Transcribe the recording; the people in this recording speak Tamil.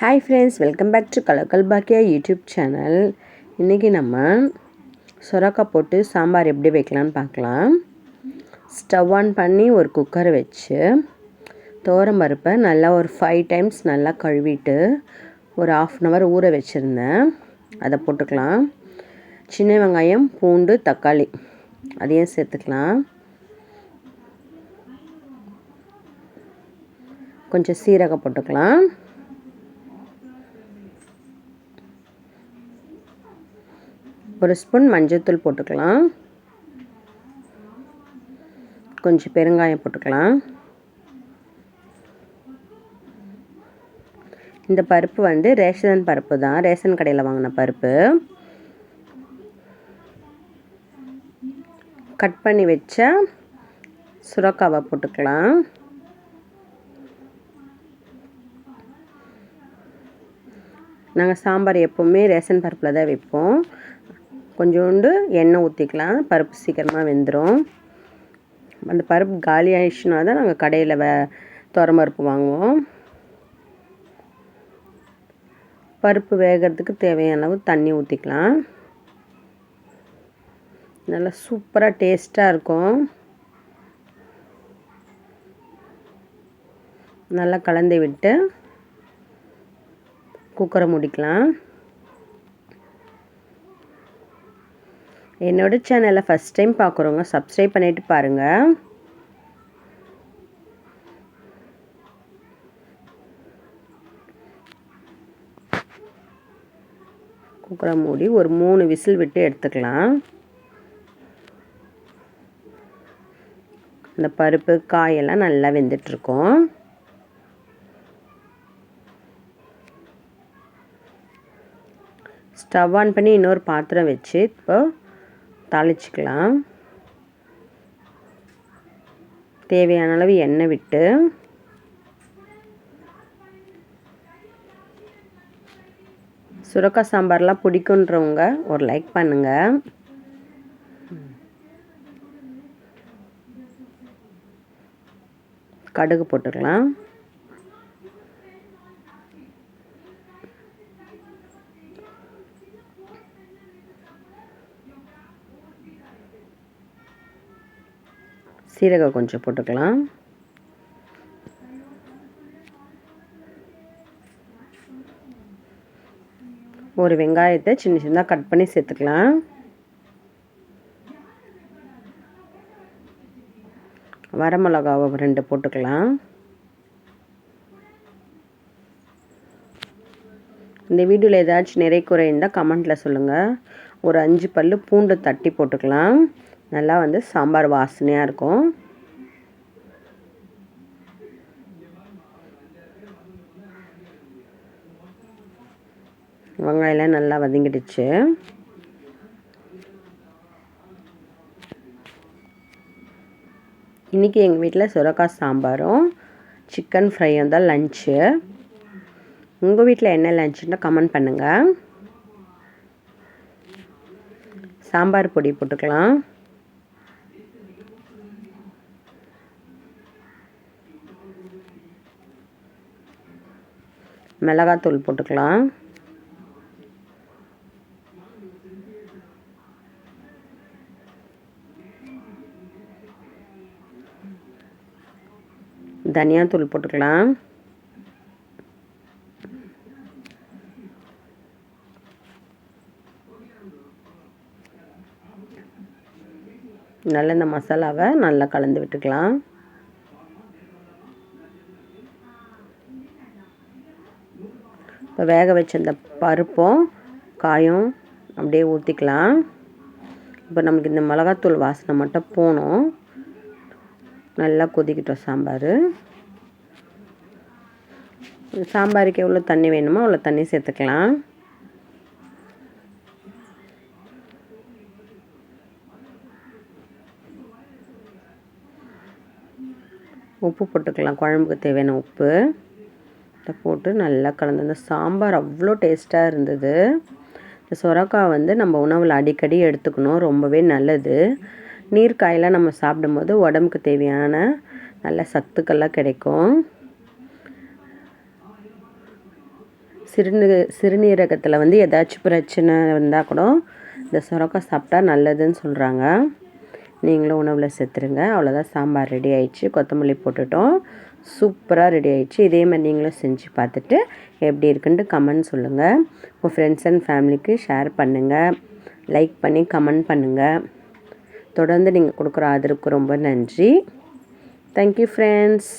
Hi friends welcome back to Kalakkal Bakkiya YouTube channel இன்றைக்கி நம்ம சுரக்கா போட்டு சாம்பார் எப்படி வைக்கலான்னு பார்க்கலாம். ஸ்டவ் ஆன் பண்ணி ஒரு குக்கரை வச்சு தோரம் பருப்பை நல்லா ஒரு ஃபைவ் டைம்ஸ் நல்லா கழுவிட்டு ஒரு ஆஃப் அன் ஹவர் ஊற வச்சுருந்தேன். அதை போட்டுக்கலாம். சின்ன வெங்காயம் பூண்டு தக்காளி அதையும் சேர்த்துக்கலாம். கொஞ்சம் சீரகம் போட்டுக்கலாம். ஒரு ஸ்பூன் மஞ்சள்தூள் போட்டுக்கலாம். கொஞ்சம் பெருங்காயம் போட்டுக்கலாம். இந்த பருப்பு வந்து ரேஷன் பருப்பு தான். ரேஷன் கடையில் வாங்கின பருப்பு. கட் பண்ணி வச்ச சுரக்காவை போட்டுக்கலாம். நாங்கள் சாம்பார் எப்போவுமே ரேஷன் பருப்பில் தான் வைப்போம். கொஞ்சோண்டு எண்ணெய் ஊற்றிக்கலாம் பருப்பு சீக்கிரமாக வெந்துடும் அந்த பருப்பு காலி ஆயிடுச்சுனா தான் நாங்கள் கடையில் வே பருப்பு வாங்குவோம். பருப்பு வேகிறதுக்கு தேவையான அளவு தண்ணி ஊற்றிக்கலாம் நல்லா சூப்பராக டேஸ்ட்டாக இருக்கும். நல்லா கலந்து விட்டு குக்கரை முடிக்கலாம். என்னோடய சேனலை ஃபஸ்ட் டைம் பார்க்குறவங்க சப்ஸ்கிரைப் பண்ணிவிட்டு பாருங்கள் குக்கரை மூடி ஒரு மூணு விசில் விட்டு எடுத்துக்கலாம். இந்த பருப்பு காயெல்லாம் நல்லா வெந்துட்டுருக்கோம். ஸ்டவ் ஆன் பண்ணி இன்னொரு பாத்திரம் வச்சு இப்போ தாளிச்சிக்கலாம். தேவையான அளவு எண்ணெய் விட்டு. சுரக்கா சாம்பார்லாம் பிடிக்குன்றவங்க ஒரு லைக் பண்ணுங்கள் கடுகு போட்டுக்கலாம். சீரகம் கொஞ்சம் போட்டுக்கலாம். ஒரு வெங்காயத்தை சின்ன சின்னதாக கட் பண்ணி சேர்த்துக்கலாம். வரமிளகாவை ரெண்டு போட்டுக்கலாம். இந்த வீடியோவில் ஏதாச்சும் நிறை குறை இருந்தால் கமெண்ட்டில் சொல்லுங்கள் ஒரு அஞ்சு பல் பூண்டு தட்டி போட்டுக்கலாம். நல்லா வந்து சாம்பார் வாசனையாக இருக்கும். வெங்காயம்லாம் நல்லா வதங்கிடுச்சு. இன்றைக்கி எங்கள் வீட்டில் சுரக்காய் சாம்பாரும் சிக்கன் ஃப்ரையும் தான் லஞ்சு உங்கள் வீட்டில் என்ன லஞ்சுன்னு கமெண்ட் பண்ணுங்கள் சாம்பார் பொடி போட்டுக்கலாம். மிளகாத்தூள் போட்டுக்கலாம். தனியாத்தூள் போட்டுக்கலாம். நல்லா இந்த மசாலாவை நல்லா கலந்து விட்டுக்கலாம். இப்போ வேக வச்ச அந்த பருப்பும் காயும் அப்படியே ஊற்றிக்கலாம் இப்போ நமக்கு இந்த மிளகாத்தூள் வாசனை மட்டும் போகணும். நல்லா கொதிக்கிட்டோம் சாம்பார். சாம்பாருக்கு எவ்வளோ தண்ணி வேணுமோ அவ்வளோ தண்ணி சேர்த்துக்கலாம். உப்பு போட்டுக்கலாம். குழம்புக்கு தேவையான உப்பு. இதை போட்டு நல்லா கலந்து அந்த சாம்பார் அவ்வளோ டேஸ்ட்டாக இருந்தது. இந்த சுரக்காய் வந்து நம்ம உணவில் அடிக்கடி எடுத்துக்கணும் ரொம்பவே நல்லது. நீர்க்காயெல்லாம் நம்ம சாப்பிடும்போது உடம்புக்கு தேவையான நல்ல சத்துக்கள்லாம் கிடைக்கும். சிறுநீர சிறுநீரகத்தில் வந்து ஏதாச்சும் பிரச்சனை இருந்தால் கூட இந்த சுரக்காய் சாப்பிட்டா நல்லதுன்னு சொல்கிறாங்க நீங்களும் உணவில் சேர்த்துருங்க அவ்வளோதான் சாம்பார் ரெடி ஆயிடுச்சு. கொத்தமல்லி போட்டுட்டோம். சூப்பராக ரெடி ஆகிடுச்சு இதே மாதிரி நீங்களும் செஞ்சு பார்த்துட்டு எப்படி இருக்குன்ட்டு கமெண்ட் சொல்லுங்கள் உங்கள் ஃப்ரெண்ட்ஸ் அண்ட் ஃபேமிலிக்கு ஷேர் பண்ணுங்கள் லைக் பண்ணி கமெண்ட் பண்ணுங்கள் தொடர்ந்து நீங்கள் கொடுக்குற ஆதரவுக்கு ரொம்ப நன்றி. Thank you friends